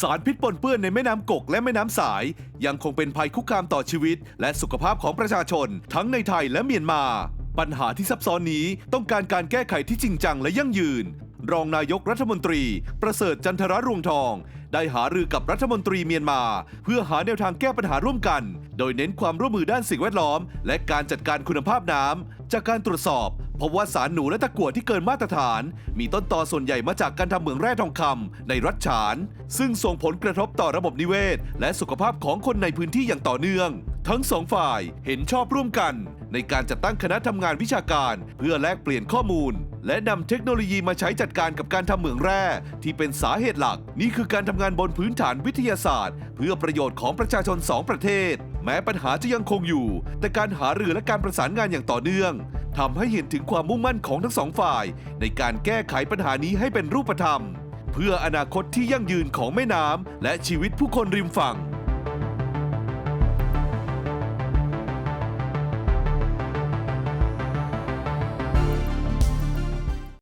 สารพิษปนเปื้อนในแม่น้ำกกและแม่น้ำสาย ยังคงเป็นภัยคุกคามต่อชีวิต และสุขภาพของประชาชน ทั้งในไทยและเมียนมา ปัญหาที่ซับซ้อนนี้ต้องการการแก้ไขที่จริงจังและยั่งยืน รองนายกรัฐมนตรี ประเสริฐจันทรรวงทอง ได้หารือกับรัฐมนตรีเมียนมา เพื่อหาแนวทางแก้ปัญหาร่วมกัน โดยเน้นความร่วมมือด้านสิ่งแวดล้อม และการจัดการคุณภาพน้ำ จากการตรวจสอบพบว่าสารหนูและตะกั่วที่เกินมาตรฐาน มีต้นตอส่วนใหญ่มาจากการทำเหมืองแร่ทองคำในรัฐฉาน ซึ่งส่งผลกระทบต่อระบบนิเวศ และสุขภาพของคนในพื้นที่อย่างต่อเนื่อง ทั้งสองฝ่ายเห็นชอบร่วมกัน ในการจัดตั้งคณะทำงานวิชาการ เพื่อแลกเปลี่ยนข้อมูล และนำเทคโนโลยีมาใช้จัดการกับการทำเหมืองแร่ ที่เป็นสาเหตุหลัก นี่คือการทำงานบนพื้นฐานวิทยาศาสตร์ เพื่อประโยชน์ของประชาชนสองประเทศ แม้ปัญหาจะยังคงอยู่ แต่การหารือและการประสานงานอย่างต่อเนื่องทำให้เห็นถึงความมุ่งมั่นของทั้งสองฝ่าย ในการแก้ไขปัญหานี้ให้เป็นรูปธรรม เพื่ออนาคตที่ยั่งยืนของแม่น้ำและชีวิตผู้คนริมฝั่ง